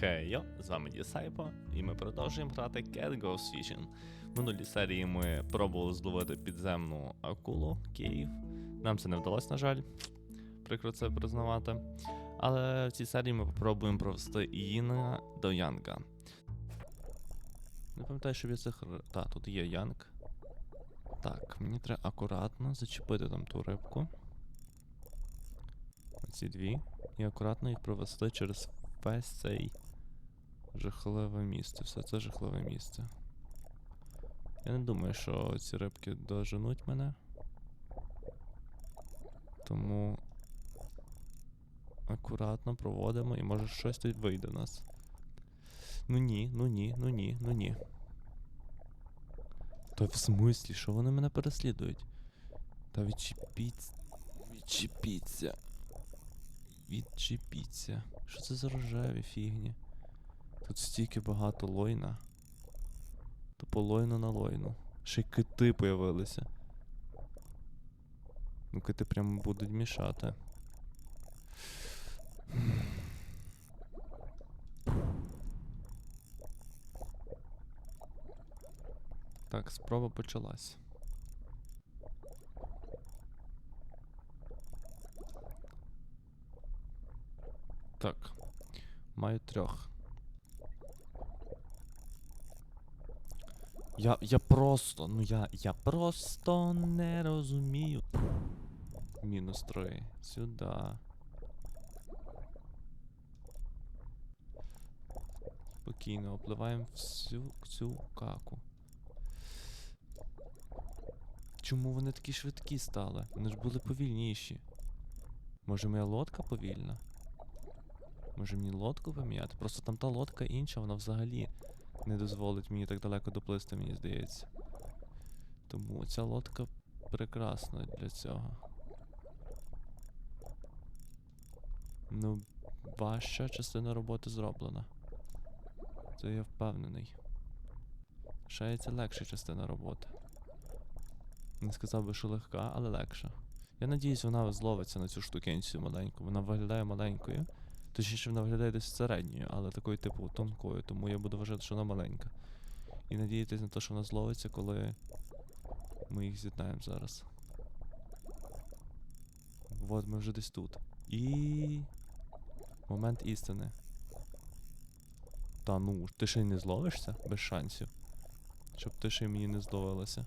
Хей йо, з вами Дісайпо, і ми продовжуємо грати Cat Goes Fishing. В минулій серії ми пробували зловити підземну акулу Київ. Нам це не вдалося, на жаль, прикро це признавати. Але в цій серії ми попробуємо провести Іїна до Янга. Не пам'ятаю, щоб я цих. ри- Та, тут є Янг. Так, мені треба акуратно зачепити там ту рибку. Оці дві. І акуратно їх провести через весь цей жахливе місце. Все це жахливе місце. Я не думаю, що ці рибки доженуть мене. Тому акуратно проводимо і може щось тут вийде в нас. Ну ні, ну ні, ну ні, ну ні. Та в смислі, що вони мене переслідують? Та відчепіться. Відчепіться. Відчепіться. Що це за рожеві фігні? Тут стільки багато лойна. Тупо лойну на лойну. Ще й кити появилися. Ну, кити прямо будуть мішати. Так, спроба почалась. Так. Маю трьох. Я, я просто, ну я, я просто не розумію. Мінус три. Сюда. Спокійно, опливаємо всю цю каку. Чому вони такі швидкі стали? Вони ж були повільніші. Може моя лодка повільна? Може мені лодку поміняти? Просто там та лодка інша, вона взагалі не дозволить мені так далеко доплисти, мені здається. Тому ця лодка прекрасна для цього. Ну, важча частина роботи зроблена. Це я впевнений. Шається легша частина роботи. Не сказав би, що легка, але легша. Я надіюсь, вона зловиться на цю штукенцію маленьку. Вона виглядає маленькою. Точніше, вона виглядає десь середньою, але такою, типу, тонкою, тому я буду вважати, що вона маленька. І надіятися на те, що вона зловиться, коли ми їх з'єднаємо зараз. От ми вже десь тут. І. Момент істини. Та ну, ти ще й не зловишся без шансів. Щоб ти ще й мені не зловилася.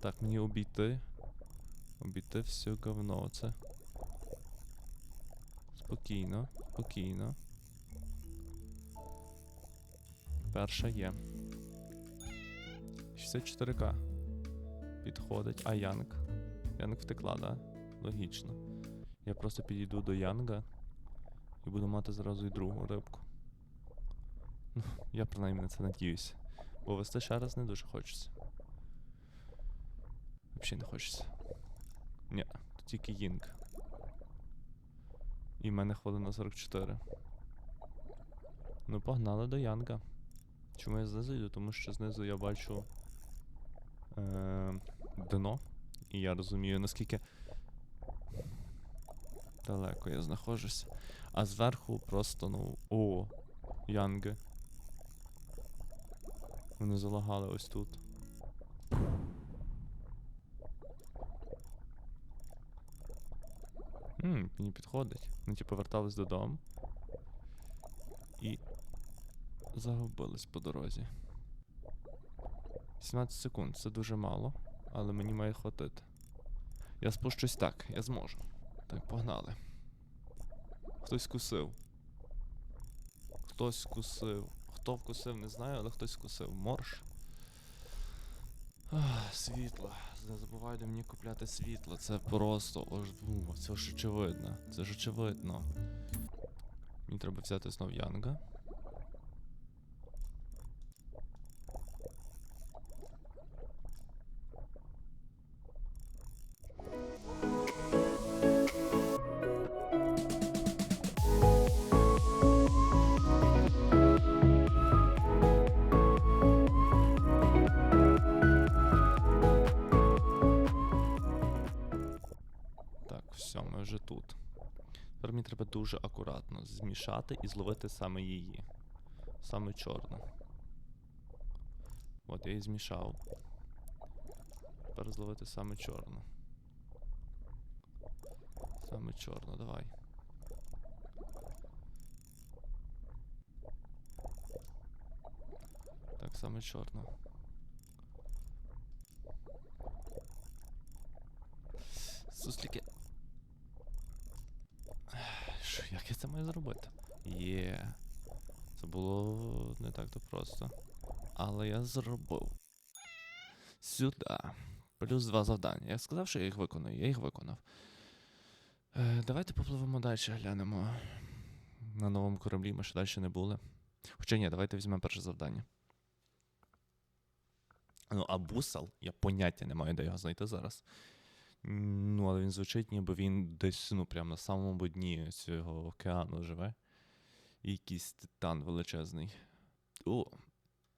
Так, мені обійти. Обійти все говно це. Спокійно, спокійно. Перша є. 64к. Підходить. А Янг. Янг втекла, да? Логічно. Я просто підійду до Янга і буду мати зразу і другу рибку. Ну, я принаймні на це надіюся. Бо вести ще раз не дуже хочеться. Взагалі не хочеться. Ні, тут тільки Йінг. І в мене хвилина 44. Ну, погнали до Янга. Чому я знизу йду? Тому що знизу я бачу е- дно. І я розумію, наскільки далеко я знаходжусь. А зверху просто, ну. О! Янги. Вони залагали ось тут. Ммм, мені підходить. Вони ті повертались додому. І загубились по дорозі. 17 секунд це дуже мало, але мені має хватити. Я спущусь так, я зможу. Так, погнали. Хтось кусив. Хтось кусив. Хто вкусив, не знаю, але хтось кусив. Морж. Ах, світло. Не забувай до мені купляти світло. Це просто ож... це ж очевидно. Це ж очевидно. Мені треба взяти знов Янга. Вже тут. Тепер мені треба дуже акуратно змішати і зловити саме її. Саме чорну. От я її змішав. Тепер зловити саме чорну. Саме чорну, давай. Так, саме чорну. Сусліки. Що, як я це маю зробити? Є. Це було не так то просто. Але я зробив. Сюди. Плюс два завдання. Я сказав, що я їх виконую, я їх виконав. Е, давайте попливемо далі, глянемо. На новому кораблі ми ще далі не були. Хоча ні, давайте візьмемо перше завдання. Ну, а бусал, я поняття не маю, де його знайти зараз. Ну, але він звучить, ніби він десь, ну, прямо на самому дні цього океану живе. Якийсь титан величезний. О,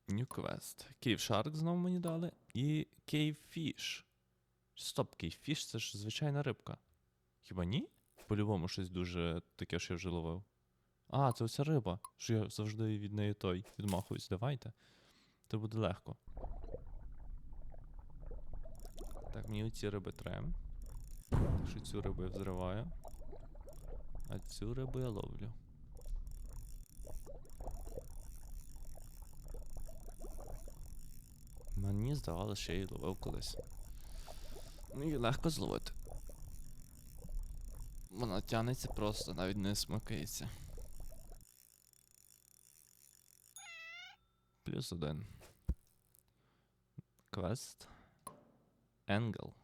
New Quest. Cave Shark знову мені дали. І Cave Fish. Стоп, Cave Fish це ж звичайна рибка. Хіба ні? По-любому щось дуже таке, що я вже ловив. А, це оця риба. Що я завжди від неї той відмахуюсь. Давайте. Це буде легко. Так, мені оці риби треба. Так що цю рибу я взриваю. А цю рибу я ловлю. Мені здавалося, що я її ловив колись. Ну і легко зловити. Вона тянеться просто, навіть не смикається. Плюс один. Квест. Енгел.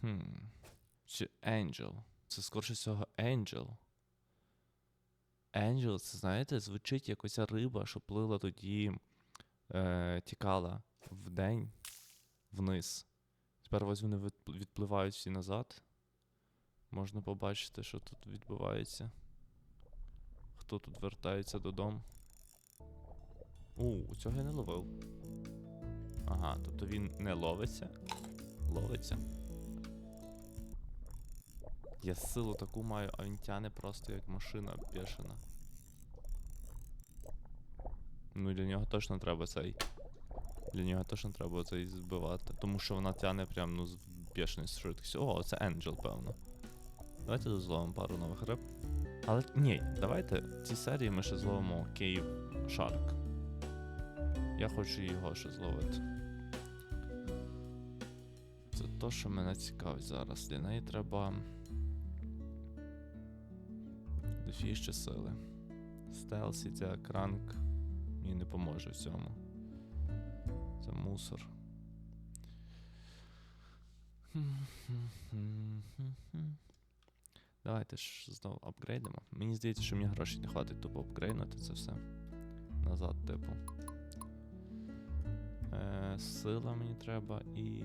Хм. Чи Angel. Це скорше всього Angel. Angel, це знаєте, звучить як оця риба, що плила тоді, е, тікала вдень вниз. Тепер ось вони відпливають всі назад. Можна побачити, що тут відбувається. Хто тут вертається додому. У, цього я не ловив. Ага, тобто він не ловиться. Ловиться. Я силу таку маю, а він тяне просто як машина бешена. Ну для нього точно треба цей. Для нього точно треба цей збивати. Тому що вона тяне прям ну з бешеною швидкістю. О, це Angel, певно. Давайте дозловимо пару нових риб. Але ні, давайте в цій серії ми ще зловимо Cave Shark. Я хочу його ще зловити. То, що мене цікавить зараз. Для неї треба. Дофіще сили. Стелсі, ця кранк мені не поможе в цьому. Це мусор. Давайте ж знову апгрейдимо. Мені здається, що мені грошей не хватить тупо апгрейднути це все. Назад, типу. Е, сила мені треба і.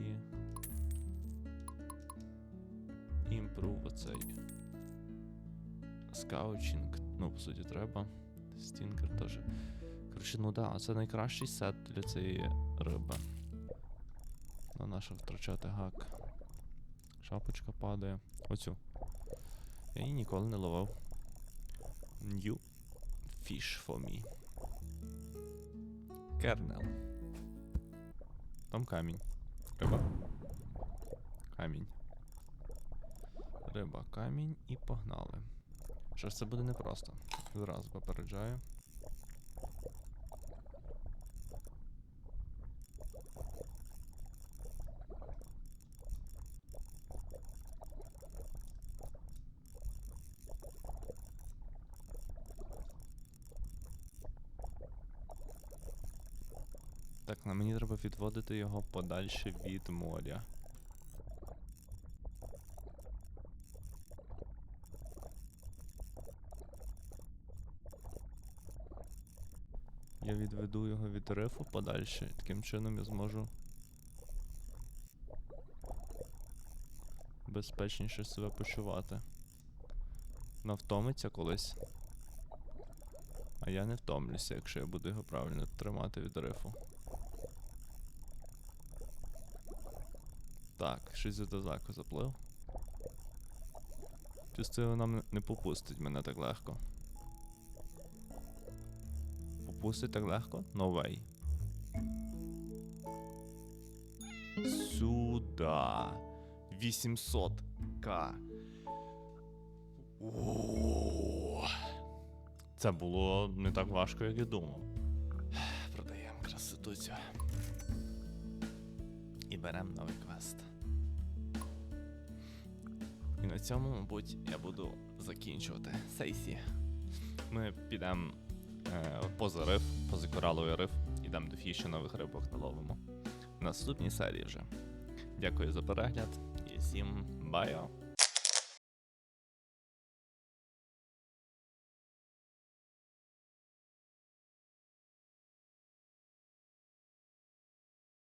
Імпрув оцей. Скаучинг. Ну, по суті, треба. Стінкер теж. Коротше, ну да, це найкращий сет для цієї риби. На наше втрачати гак. Шапочка падає. Оцю. Я її ніколи не ловив. New fish for me. Кернел. Там камінь. Риба. Камінь. Риба, камінь і погнали. Що ж це буде непросто. Зразу попереджаю. Так, на мені треба відводити його подальше від моря. Я відведу його від рифу подальше, таким чином я зможу безпечніше себе почувати. Вона втомиться колись. А я не втомлюся, якщо я буду його правильно тримати від рифу. Так, щось за дозаку заплив. Чувствую, вона не попустить мене так легко. Попустить так легко? Way. Сюда. 800к. О, Це було не так важко, як я думав. Продаємо красотуцю. І беремо новий квест. І на цьому, мабуть, я буду закінчувати сесії. Ми підемо поза риф, поза кораловий риф, ідемо до фіші нових рибок наловимо. В наступній серії вже. Дякую за перегляд і всім байо!